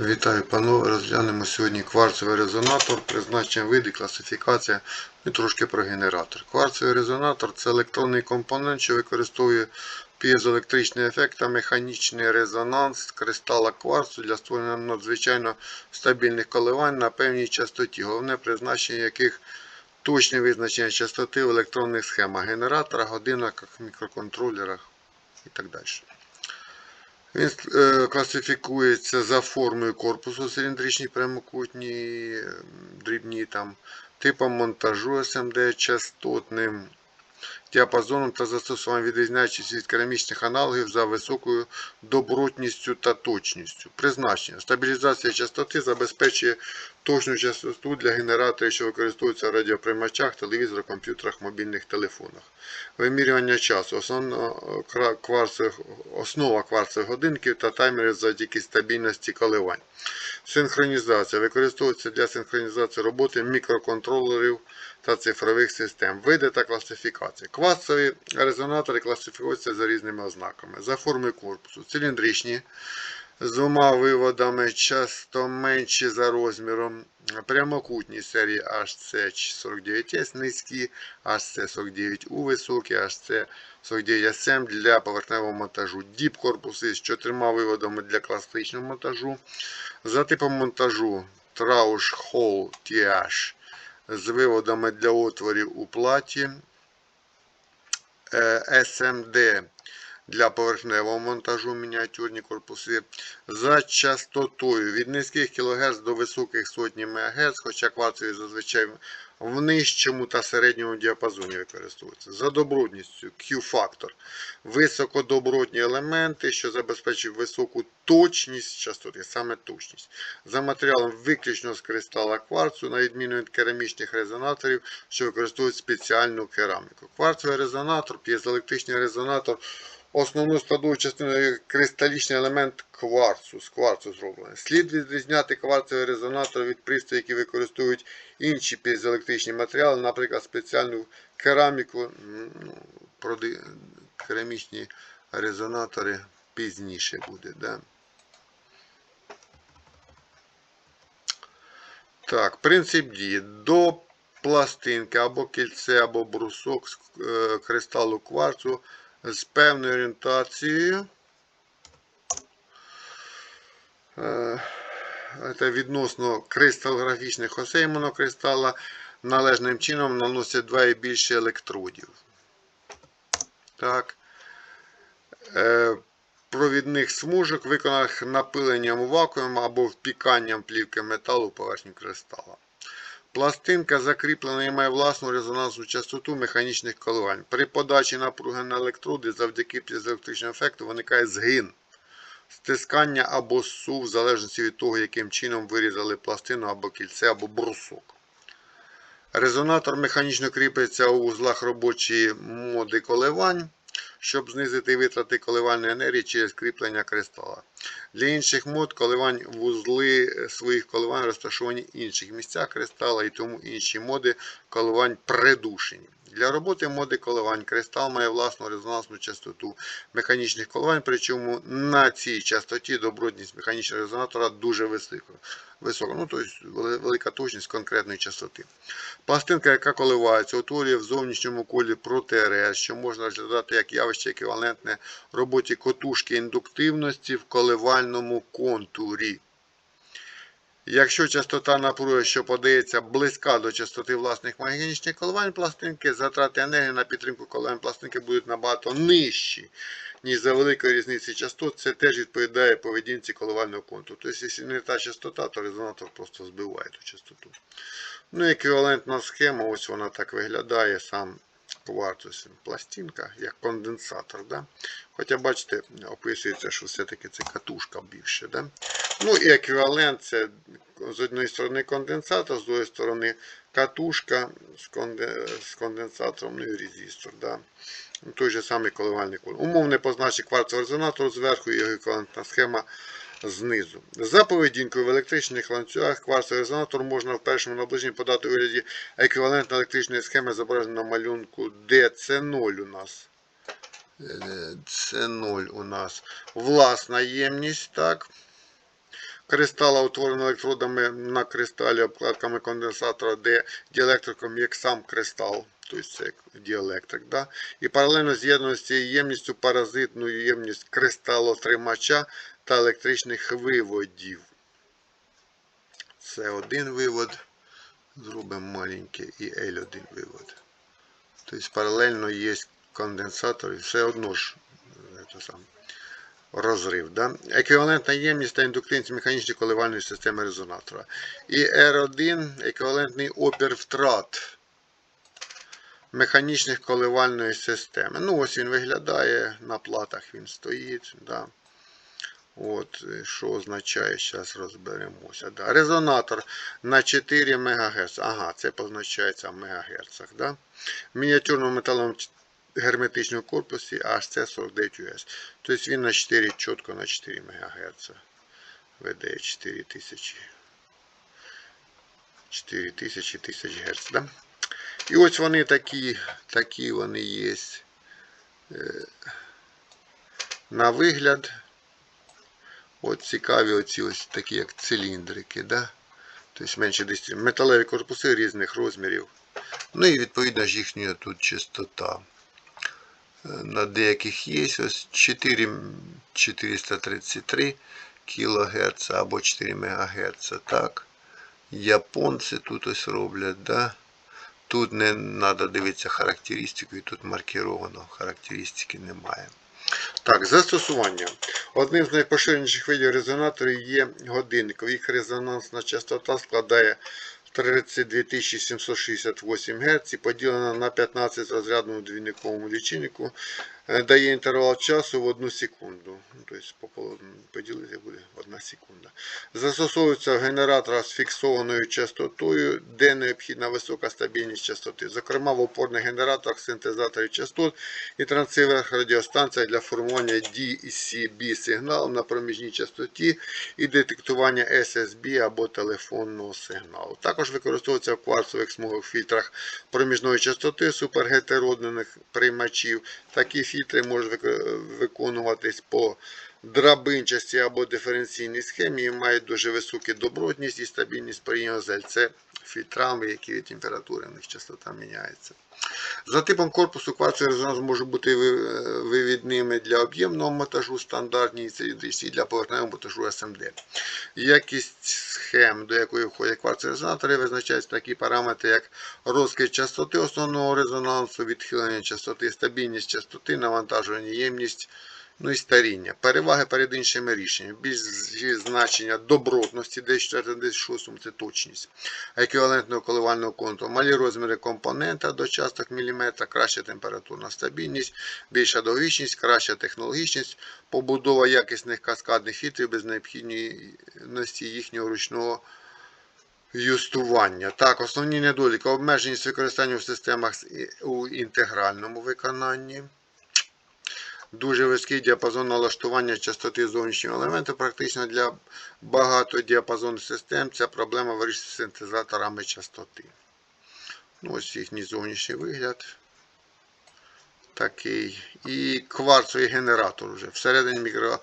Вітаю, панове. Розглянемо сьогодні кварцевий резонатор, призначення види, класифікація і трошки про генератор. Кварцевий резонатор це електронний компонент, що використовує п'єзоелектричний ефект та механічний резонанс кристала кварцу для створення надзвичайно стабільних коливань на певній частоті, головне призначення яких точне визначення частоти в електронних схемах генератора, годинниках, мікроконтролерах і так далі. Він е, класифікується за формою корпусу циліндричні прямокутні, дрібні там, типом монтажу СМД, частотним діапазоном та застосуванням відрізняючись від керамічних аналогів за високою добротністю та точністю. Призначення. Стабілізація частоти забезпечує точну частоту для генераторів, що використовуються в радіоприймачах, телевізорах, комп'ютерах, мобільних телефонах. Вимірювання часу. Основа кварцевих годинників та таймерів завдяки стабільності коливань. Синхронізація. Використовується для синхронізації роботи мікроконтролерів та цифрових систем. Види та класифікація. Кварцеві резонатори класифікуються за різними ознаками. За формою корпусу. Циліндричні з двома виводами, часто менші за розміром. Прямокутні серії HC49S низькі, HC49U високі, HC49SM для поверхневого монтажу. Діп корпуси з чотирма виводами для класичного монтажу. За типом монтажу Trausch Hall TH з виводами для отворів у платі. Е, SMD для поверхневого монтажу мініатюрні корпуси за частотою від низьких кГц до високих сотні МГц, хоча кварцеві зазвичай в нижчому та середньому діапазоні використовуються. За добротністю Q-фактор. Високодобротні елементи, що забезпечують високу точність частоти, саме точність. За матеріалом виключно з кристала кварцу, на відміну від керамічних резонаторів, що використовують спеціальну кераміку. Кварцевий резонатор, п'єзоелектричний резонатор. Основну складову частину кристалічний елемент кварцу, з кварцу зроблений. Слід відрізняти кварцевий резонатор від пристроїв, які використовують інші п'єзоелектричні матеріали, наприклад, спеціальну кераміку. Ну, керамічні резонатори пізніше буде. Да? Так, принцип дії. До пластинки або кільце, або брусок з е, кристалу кварцу з певною орієнтацією. Е, Це відносно кристалографічних осей монокристала належним чином наносять два і більше електродів. Так. Е, Провідних смужок, виконаних напиленням у вакуум або впіканням плівки металу в поверхню кристала. Пластинка закріплена і має власну резонансну частоту механічних коливань. При подачі напруги на електроди завдяки п'єзоелектричному ефекту виникає згин, стискання або сув, в залежності від того, яким чином вирізали пластину або кільце, або брусок. Резонатор механічно кріпиться у вузлах робочої моди коливань, щоб знизити витрати коливальної енергії через кріплення кристала. Для інших мод коливань вузли своїх коливань розташовані в інших місцях кристала і тому інші моди коливань придушені. Для роботи моди коливань кристал має власну резонансну частоту механічних коливань, причому на цій частоті добротність механічного резонатора дуже висока. висока. Ну, тобто велика точність конкретної частоти. Пластинка, яка коливається, утворює в зовнішньому колі протирез, що можна розглядати як явище еквівалентне роботі котушки індуктивності в коливальному контурі. Якщо частота напруги, що подається близька до частоти власних механічних коливань пластинки, затрати енергії на підтримку коливань пластинки будуть набагато нижчі, ніж за великої різниці частот. Це теж відповідає поведінці коливального контуру. Тобто, якщо не та частота, то резонатор просто збиває ту частоту. Ну, еквівалентна схема, ось вона так виглядає, сам кварцус, пластинка, як конденсатор. Да? Хоча, бачите, описується, що все-таки це катушка більше. Да? Ну і еквівалент це з однієї сторони конденсатор, з другої сторони катушка з, конденсатором, ну і резистор. Да? Той же самий коливальний коль. Умовне позначення кварцевого резонатора зверху і його еквівалентна схема знизу. За поведінкою в електричних ланцюгах кварцевий резонатор можна в першому наближенні подати у вигляді еквівалентної електричної схеми, зображеної на малюнку D. Це 0 у нас. Е, Це 0 у нас. Власна ємність, так. Кристала утворена електродами на кристалі обкладками конденсатора, де діелектриком як сам кристал, тобто це діелектрик. Да? І паралельно з'єднано з цією ємністю паразитну ємність кристалотримача та електричних виводів. Це один вивод. Зробимо маленький і L1 вивод. Тобто паралельно є конденсатор і все одно ж це саме, розрив. Да? Еквівалентна ємність та індуктивність механічної коливальної системи резонатора. І R1 еквівалентний опір втрат механічних коливальної системи. Ну, ось він виглядає, на платах він стоїть. Да? От, е, що означає, зараз розберемося. Да. Резонатор на 4 МГц. Ага, це позначається в МГц. Да? Мініатюрному металовому герметичному корпусі HC49 US. Тобто він на 4 чітко на 4 МГц. Веде 4000. 4000 тисяч Гц. Да? І ось вони такі, такі вони є е, на вигляд. От цікаві оці ось такі як циліндрики, да? тобто менше 10 металеві корпуси різних розмірів. Ну і відповідно ж їхня тут частота. Е, На деяких є ось 4 433 кГц або 4 МГц. Так. Японці тут ось роблять, да? Тут не треба дивитися характеристику, і тут маркіровано, характеристики немає. Так, застосування. Одним з найпоширеніших видів резонаторів є годинник. Їх резонансна частота складає 32 768 Гц і поділена на 15 розрядному двійниковому лічильнику. Е, Дає інтервал часу в 1 секунду. Тобто поділити буде 1 секунда. Застосовується в генераторах з фіксованою частотою, де необхідна висока стабільність частоти. Зокрема, в опорних генераторах, синтезаторів частот і трансиверах радіостанціях для формування DCB сигналу на проміжній частоті і детектування SSB або телефонного сигналу. Також використовується в кварцових смугових фільтрах проміжної частоти супергетероднених приймачів. Такі фільтри можуть виконуватись по драбинчасті або диференційній схемі і мають дуже високу добротність і стабільність порівняно з LC фільтрами, які від температури в них частота міняється. За типом корпусу кварцевий резонанс може бути ви- вивідними для об'ємного монтажу стандартні циліндричні і для поверхневого монтажу SMD. Якість схем, до якої входять кварцеві резонатори, визначаються такі параметри, як розкид частоти основного резонансу, відхилення частоти, стабільність частоти, навантажування ємність, ну і старіння. Переваги перед іншими рішеннями. Більш значення добротності, десь 4 десь 6 це точність. Еквівалентного коливального контуру. Малі розміри компонента до часток міліметра, краща температурна стабільність, більша довговічність, краща технологічність, побудова якісних каскадних фільтрів без необхідності їхнього ручного юстування. Так, основні недоліки. Обмеженість використання в системах у інтегральному виконанні. Дуже вузький діапазон налаштування частоти зовнішнього елементу. Практично для багатодіапазонних систем ця проблема вирішується синтезаторами частоти. Ну, ось їхній зовнішній вигляд. Такий. І кварцовий генератор вже. Всередині мікро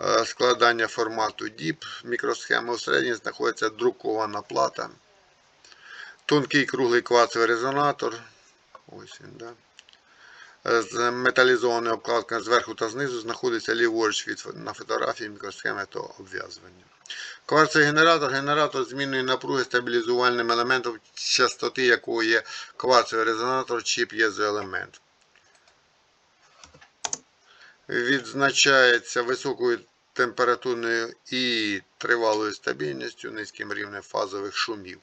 е, формату DIP мікросхеми. Всередині знаходиться друкована плата. Тонкий круглий кварцевий резонатор. Ось він, да з металізованою обкладкою зверху та знизу знаходиться ліворуч від на фотографії мікросхеми та обв'язування. Кварцевий генератор генератор змінної напруги стабілізувальним елементом, частоти якого є кварцевий резонатор чи п'єзоелемент. Відзначається високою температурною і тривалою стабільністю, низьким рівнем фазових шумів.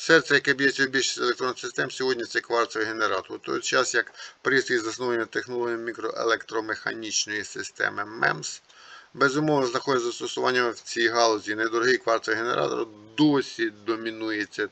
Серце, яке б'ється в більшість електронних систем, сьогодні це кварцевий генератор. У той час, як пристрій заснований технологією мікроелектромеханічної системи МЕМС, безумовно знаходить застосування в цій галузі. Недорогий кварцевий генератор досі домінується.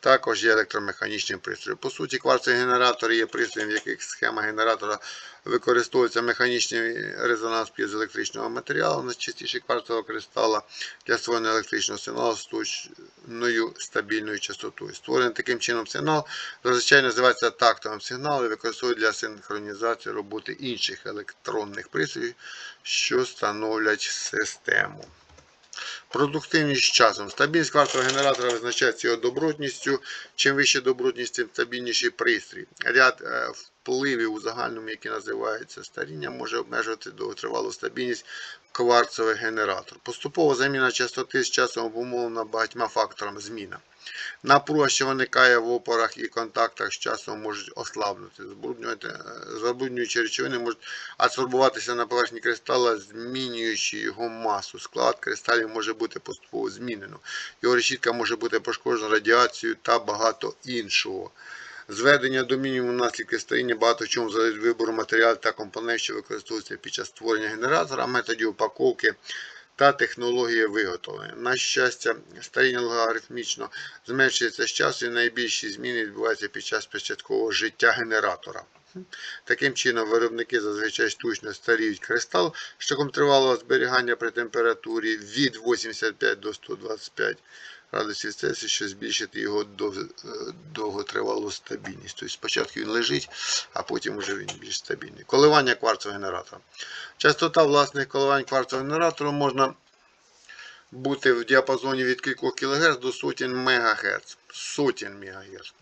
Також є електромеханічним пристроєм. По суті, кварцеві генератори є пристроєм, в яких схема генератора використовується механічний резонанс п'єзоелектричного матеріалу, найчастіше кварцевого кристала для створення електричного сигналу з точною стабільною частотою. Створений таким чином сигнал зазвичай називається тактовим сигналом і використовують для синхронізації роботи інших електронних пристроїв, що становлять систему. Продуктивність з часом. Стабільність кварцевого генератора визначається його добротністю. Чим вища добротність, тим стабільніший пристрій. Ряд е, впливів у загальному, які називаються старіння, може обмежувати довготривалу стабільність кварцевих генератор. Поступова заміна частоти з часом обумовлена багатьма факторами зміна. Напруга, що виникає в опорах і контактах з часом можуть ослабнути. Е, Забруднюючі речовини можуть адсорбуватися на поверхні кристала, змінюючи його масу. Склад кристалів може бути поступово змінено. Його решітка може бути пошкоджена радіацією та багато іншого. Зведення до мінімуму наслідки старіння багато в чому залежить вибору матеріалів та компонентів, що використовуються під час створення генератора, методів упаковки та технології виготовлення. На щастя, старіння логарифмічно зменшується з часу і найбільші зміни відбуваються під час початкового життя генератора. Таким чином, виробники зазвичай штучно старіють кристал шляхом тривалого зберігання при температурі від 85 до 125 градусів Цельсія, щоб збільшити його е, довготривалу стабільність. Тобто спочатку він лежить, а потім вже він більш стабільний. Коливання кварцевого генератора. Частота власних коливань кварцевого генератора можна бути в діапазоні від кількох кГц до сотень МГц. Сотень МГц.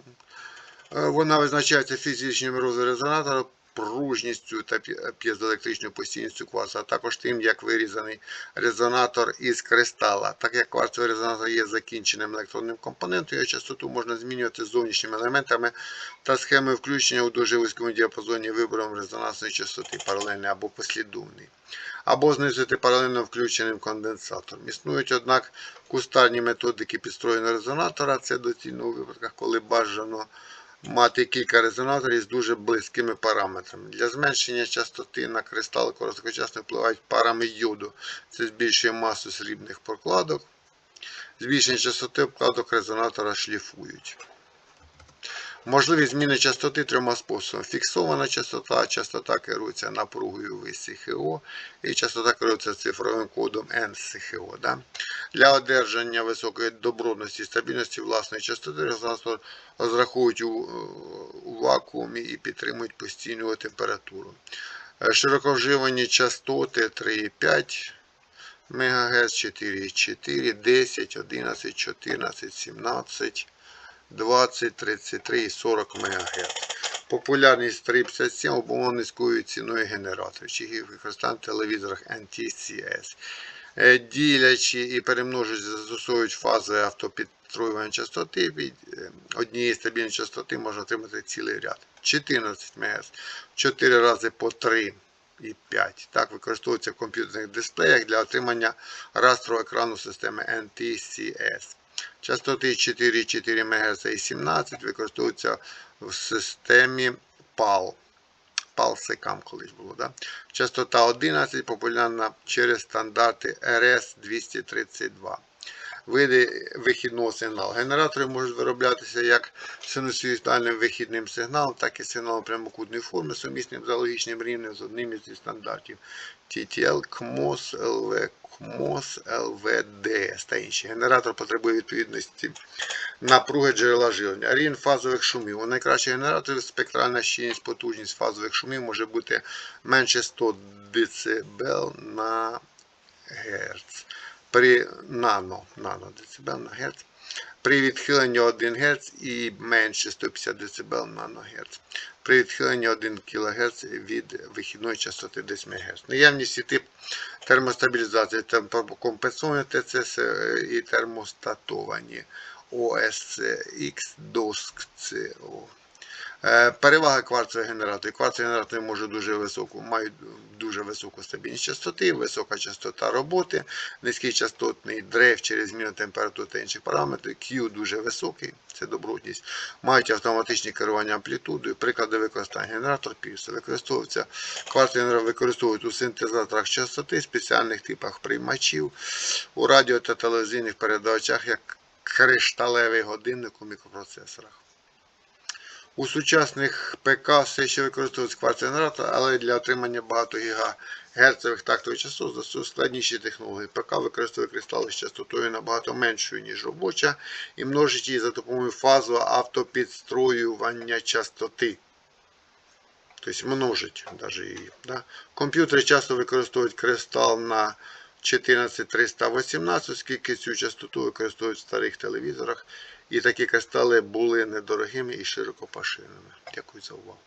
Е, Вона визначається фізичним розміром резонатора, пружністю та п'єзоелектричною постійністю кварцу, а також тим, як вирізаний резонатор із кристала. Так як кварцевий резонатор є закінченим електронним компонентом, його частоту можна змінювати зовнішніми елементами та схеми включення у дуже вузькому діапазоні вибором резонансної частоти, паралельний або послідовний. Або знизити паралельно включеним конденсатором. Існують, однак, кустарні методики підстроєного резонатора. Це доцільно у випадках, коли бажано мати кілька резонаторів з дуже близькими параметрами. Для зменшення частоти на кристали короткочасно впливають парами йоду. Це збільшує масу срібних прокладок. Збільшення частоти обкладок резонатора шліфують. Можливі зміни частоти трьома способами. Фіксована частота, частота керується напругою ВСХО і частота керується цифровим кодом NCHO. Да? Для одержання високої добротності і стабільності власної частоти резонатор розраховують у, у вакуумі і підтримують постійну температуру. Е, Широковживані частоти 3,5 МГц, 4,4, 10, 11, 14, 17. 20, 33 і 40 МГц. Популярність 357 обумовлена низькою ціною генераторів, чи їх використання в телевізорах NTCS. Е, Ділячи і перемножують, застосовують фази автопідтроювання частоти. Від е, однієї стабільної частоти можна отримати цілий ряд. 14 МГц, 4 рази по 3 і 5. Так використовується в комп'ютерних дисплеях для отримання растрового екрану системи NTCS. Частоти 4,4 МГц і 17 використовуються в системі PAL. PAL-SECAM колись було. Да? Частота 11 популярна через стандарти RS-232. Види вихідного сигналу. Генератори можуть вироблятися як синусоїдальним вихідним сигналом, так і сигналом прямокутної форми, сумісним за логічним рівнем з одним із стандартів TTL, CMOS, LV, CMOS, LVDS та інші. Генератор потребує відповідності напруги джерела живлення. Рівень фазових шумів. У найкращих генераторів спектральна щільність, потужність фазових шумів може бути менше 100 дБ на Гц. При нано, нано дБ на Гц. При відхиленні 1 Гц і менше 150 дБ на НГц. При відхиленні 1 кГц від вихідної частоти 10 МГц. Наявність і тип термостабілізації, термокомпенсовані ТЦС і термостатовані OSX, DOSC-CO. Е, Перевага кварцевих генераторів. Кварцеві генератори можуть дуже високу, мають дуже високу стабільність частоти, висока частота роботи, низький частотний дрейф через зміну температури та інших параметрів. Q дуже високий, це добротність. Мають автоматичне керування амплітудою. Приклади використання генератор Пірса. Використовується кварцеві генератори використовують у синтезаторах частоти, спеціальних типах приймачів, у радіо та телевізійних передавачах як кришталевий годинник у мікропроцесорах. У сучасних ПК все ще використовується кварц-генератор, але для отримання багато гігагерцових тактових частот застосують складніші технології. ПК використовує кристали з частотою набагато меншою, ніж робоча, і множить її за допомогою фазового автопідстроювання частоти. Тобто множить даже її. Да? Комп'ютери часто використовують кристал на 14318, оскільки цю частоту використовують в старих телевізорах. І такі кристали були недорогими і широко поширеними. Дякую за увагу.